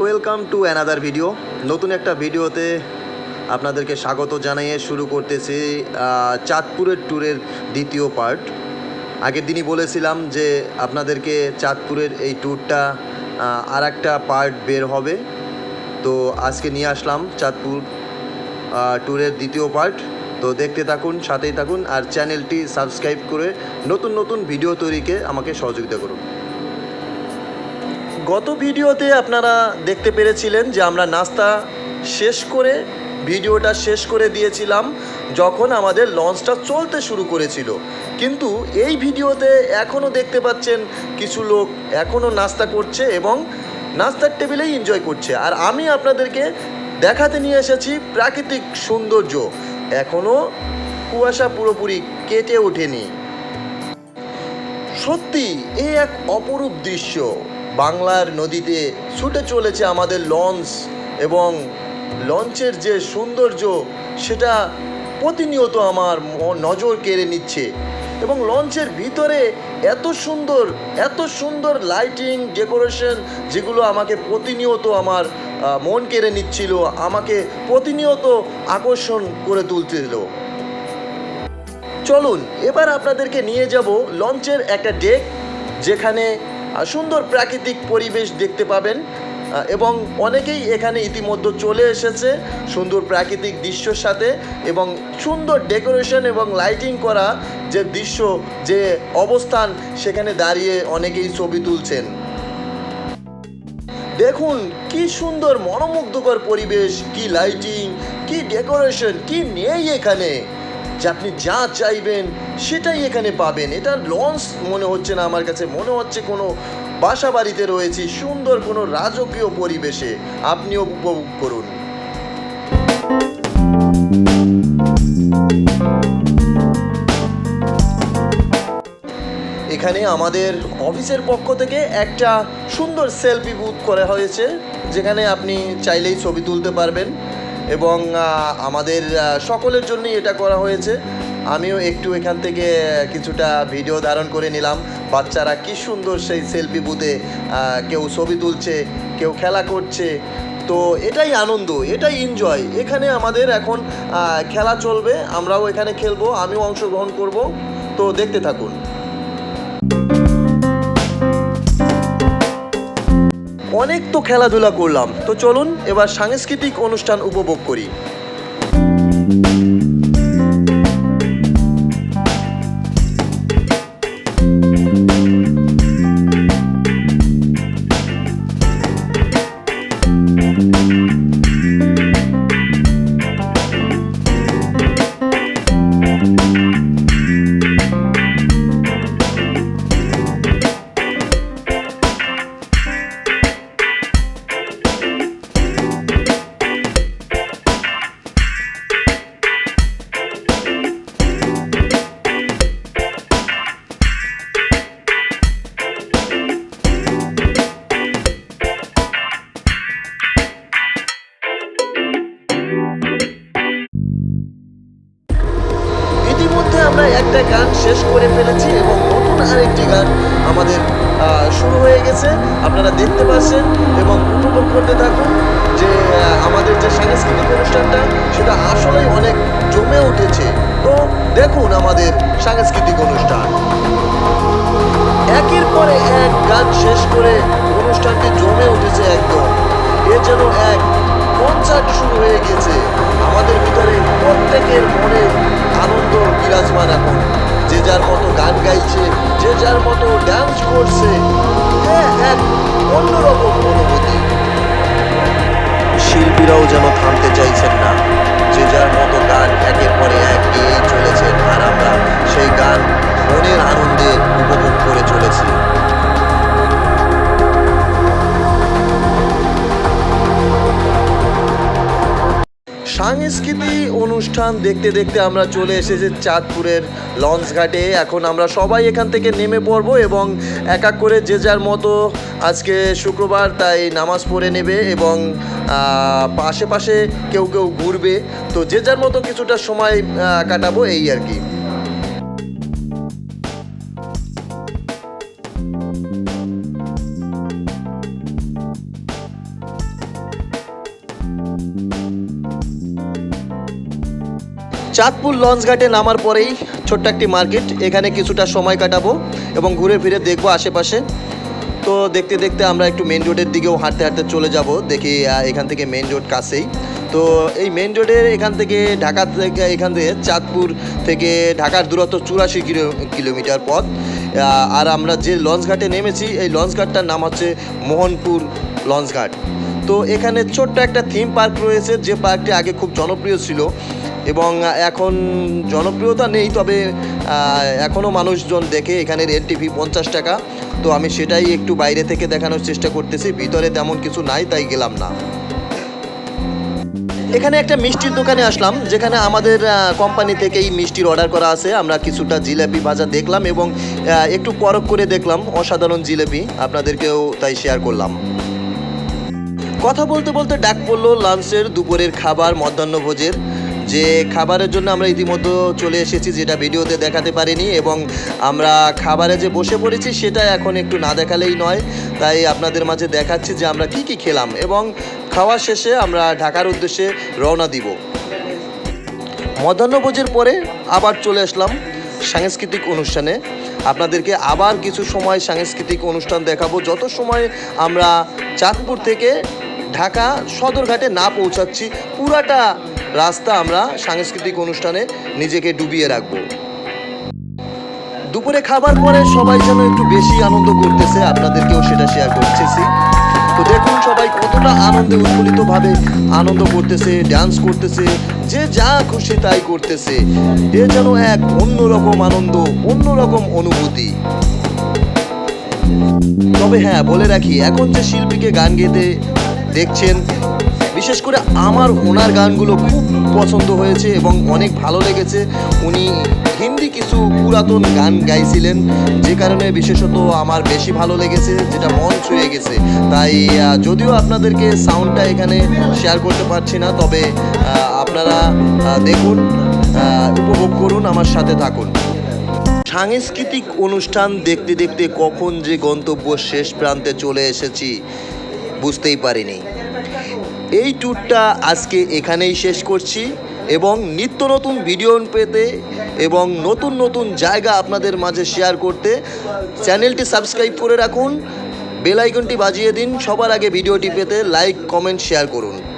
Welcome to another video নতুন একটা ভিডিওতে আপনাদেরকে স্বাগত জানিয়ে শুরু করতেছি চাঁদপুরের ট্যুরের দ্বিতীয় পার্ট আগের দিনই বলেছিলাম যে আপনাদেরকে চাঁদপুরের এই ট্যুরটা আর একটা পার্ট বের হবে। তো আজকে নিয়ে আসলাম চাঁদপুর ট্যুরের দ্বিতীয় পার্ট তো দেখতে থাকুন, সাথেই থাকুন, আর চ্যানেলটি সাবস্ক্রাইব করে নতুন নতুন ভিডিও তৈরিকে আমাকে সহযোগিতা করুন। গত ভিডিওতে আপনারা দেখতে পেরেছিলেন যে আমরা নাস্তা শেষ করে, ভিডিওটা শেষ করে দিয়েছিলাম যখন আমাদের লঞ্চটা চলতে শুরু করেছিল। কিন্তু এই ভিডিওতে এখনও দেখতে পাচ্ছেন কিছু লোক এখনও নাস্তা করছে এবং নাস্তার টেবিলেই এনজয় করছে। আর আমি আপনাদেরকে দেখাতে নিয়ে এসেছি প্রাকৃতিক সৌন্দর্য। এখনও কুয়াশা পুরোপুরি কেটে ওঠেনি। সত্যি এই এক অপরূপ দৃশ্য। বাংলার নদীতে ছুটে চলেছে আমাদের লঞ্চ এবং লঞ্চের যে সৌন্দর্য, সেটা প্রতিনিয়ত আমার নজর কেড়ে নিচ্ছে। এবং লঞ্চের ভিতরে এত সুন্দর এত সুন্দর লাইটিং ডেকোরেশন যেগুলো আমাকে প্রতিনিয়ত আমার মন কেড়ে নিচ্ছিল, আমাকে প্রতিনিয়ত আকর্ষণ করে তুলছিল। চলুন, এবার আপনাদেরকে নিয়ে যাব লঞ্চের একটা ডেক যেখানে সুন্দর প্রাকৃতিক পরিবেশ দেখতে পাবেন এবং অনেকেই এখানে ইতিমধ্যে চলে এসেছে সুন্দর প্রাকৃতিক দৃশ্যর সাথে, এবং সুন্দর ডেকোরেশন এবং লাইটিং করা যে দৃশ্য, যে অবস্থান সেখানে দাঁড়িয়ে অনেকেই ছবি তুলছেন। দেখুন কি সুন্দর, মনোমুগ্ধকর পরিবেশ, কি লাইটিং, কি ডেকোরেশন, কি নেই এখানে। যে আপনি যা চাইবেন সেটাই এখানে পাবেন। এটা লঞ্চ মনে হচ্ছে না আমার কাছে। মনে হচ্ছে কোনো বাসা বাড়িতে রয়েছি, সুন্দর কোনো রাজকীয় পরিবেশে। আপনিও উপভোগ করুন। এখানে আমাদের অফিসের পক্ষ থেকে একটা সুন্দর সেলফি বুথ করা হয়েছে, যেখানে আপনি চাইলেই ছবি তুলতে পারবেন। এবং আমাদের সকলের জন্যই এটা করা হয়েছে। আমিও একটু এখান থেকে কিছুটা ভিডিও ধারণ করে নিলাম। বাচ্চারা কি সুন্দর সেই সেলফি বুথে কেউ ছবি তুলছে, কেউ খেলা করছে। তো এটাই আনন্দ, এটাই এনজয় এখানে আমাদের এখন খেলা চলবে, আমরাও এখানে খেলব, আমিও অংশগ্রহণ করব। তো দেখতে থাকুন। অনেক তো খেলাধুলা করলাম। তো চলুন এবার সাংস্কৃতিক অনুষ্ঠান উপভোগ করি। ফেলেছি এবং নতুন আরেকটি গান আমাদের শুরু হয়ে গেছে। আপনারা দেখতে পাচ্ছেন এবং উপভোগ করতে থাকুন যে আমাদের যে সাংস্কৃতিক অনুষ্ঠানটা, সেটা আসলেই অনেক জমে উঠেছে। তো দেখুন আমাদের সাংস্কৃতিক অনুষ্ঠান। একের পরে এক গান শেষ করে অনুষ্ঠানটি জমে উঠেছে একদম। এ যেন এক কনসার্ট শুরু হয়ে গেছে। আমাদের ভিতরে প্রত্যেকের মনে আনন্দ বিরাজমান এখন। যে যার মতো ডান্স করছে। হ্যাঁ এক অন্যরকম অনুভূতি। শিল্পীরাও যেন থামতে চাইছেন না। যে যার মতো গান একের পরে এক গেয়েই চলেছেন, আর আমরা সেই গান মনের আনন্দে উপভোগ করে চলেছি। সাংস্কৃতিক অনুষ্ঠান দেখতে দেখতে আমরা চলে এসেছি চাঁদপুরের লঞ্চ ঘাটে। এখন আমরা সবাই এখান থেকে নেমে পড়ব এবং এক এক করে যে যার মতো আজকে শুক্রবার তাই নামাজ পড়ে নেবে এবং আশেপাশে কেউ কেউ ঘুরবে। তো যে যার মতো কিছুটা সময় কাটাবো এই আর কি। চাঁদপুর লঞ্চ ঘাটে নামার পরেই ছোট্ট একটি মার্কেট। এখানে কিছুটা সময় কাটাবো এবং ঘুরে ফিরে দেখব আশেপাশে। তো দেখতে দেখতে আমরা একটু মেন রোডের দিকেও হাঁটতে হাঁটতে চলে যাব। দেখি এখান থেকে মেন রোড কাছেই। তো এই মেন রোডের এখান থেকে ঢাকা থেকে, এখান থেকে চাঁদপুর থেকে ঢাকার দূরত্ব চুরাশি কিলো, কিলোমিটার পথ। আর আমরা যে লঞ্চ ঘাটে নেমেছি, এই লঞ্চ ঘাটটার নাম হচ্ছে মোহনপুর লঞ্চ ঘাট। তো এখানে ছোট্ট একটা থিম পার্ক রয়েছে। যে পার্কটি আগে খুব জনপ্রিয় ছিল এবং এখন জনপ্রিয়তা নেই, তবে এখনও মানুষজন দেখে এখানের এনটিভি পঞ্চাশ টাকা। তো আমি সেটাই একটু বাইরে থেকে দেখানোর চেষ্টা করতেছি, ভিতরে তেমন কিছু নাই, তাই গেলাম না। এখানে একটা মিষ্টির দোকানে আসলাম, যেখানে আমাদের কোম্পানি থেকে এই মিষ্টির অর্ডার করা আছে। আমরা কিছুটা জিলাপি ভাজা দেখলাম এবং একটু পরখ করে দেখলাম, অসাধারণ জিলাপি। আপনাদেরকেও তাই শেয়ার করলাম। কথা বলতে বলতে ডাক পড়ল লাঞ্চের দুপুরের খাবার মধ্যাহ্নভোজের যে খাবারের জন্য আমরা ইতিমধ্যে চলে এসেছি, যেটা ভিডিওতে দেখাতে পারিনি এবং আমরা খাবারে যে বসে পড়েছি সেটা এখন একটু না দেখালেই নয়। তাই আপনাদের মাঝে দেখাচ্ছি যে আমরা কি কি খেলাম এবং খাওয়া শেষে আমরা ঢাকার উদ্দেশ্যে রওনা দিব। মধ্যাহ্নভোজের পরে আবার চলে আসলাম সাংস্কৃতিক অনুষ্ঠানে। আপনাদেরকে আবার কিছু সময় সাংস্কৃতিক অনুষ্ঠান দেখাবো। যত সময় আমরা চাঁদপুর থেকে ঢাকা সদরঘাটে না পৌঁছাচ্ছি, পুরাটা রাস্তা আমরা সাংস্কৃতিক অনুষ্ঠানে নিজেকে ডুবিয়ে রাখব। দুপুরে খাবার পরে সবাই যেন একটু বেশি আনন্দ করতেছে, আপনাদেরকেও সেটা শেয়ার করতেছি। তো দেখুন সবাই কতটা আনন্দে উৎফুল্লিতভাবে আনন্দ করতেছে ডান্স করতেছে, যে যা খুশি তাই করতেছে। এ যেন এক অন্যরকম আনন্দ, অন্যরকম অনুভূতি। তবে হ্যাঁ বলে রাখি, এখন যে শিল্পীকে গান গেতে দেখছেন বিশেষ করে আমার ওনার গানগুলো খুব পছন্দ হয়েছে এবং অনেক ভালো লেগেছে। উনি হিন্দি কিছু পুরাতন গান গাইছিলেন, যে কারণে বিশেষত আমার বেশি ভালো লেগেছে, যেটা মন ছুঁয়ে গেছে। তাই যদিও আপনাদেরকে সাউন্ডটা এখানে শেয়ার করতে পারছি না, তবে আপনারা দেখুন উপভোগ করুন, আমার সাথে থাকুন। সাংস্কৃতিক অনুষ্ঠান দেখতে দেখতে কখন যে গন্তব্য শেষ প্রান্তে চলে এসেছি, বুঝতেই পারিনি। এই ট্যুরটা আজকে এখানেই শেষ করছি এবং নিত্য নতুন ভিডিও পেতে এবং নতুন নতুন জায়গা আপনাদের মাঝে শেয়ার করতে চ্যানেলটি সাবস্ক্রাইব করে রাখুন বেল আইকনটি বাজিয়ে দিন, সবার আগে ভিডিওটি পেতে লাইক কমেন্ট শেয়ার করুন।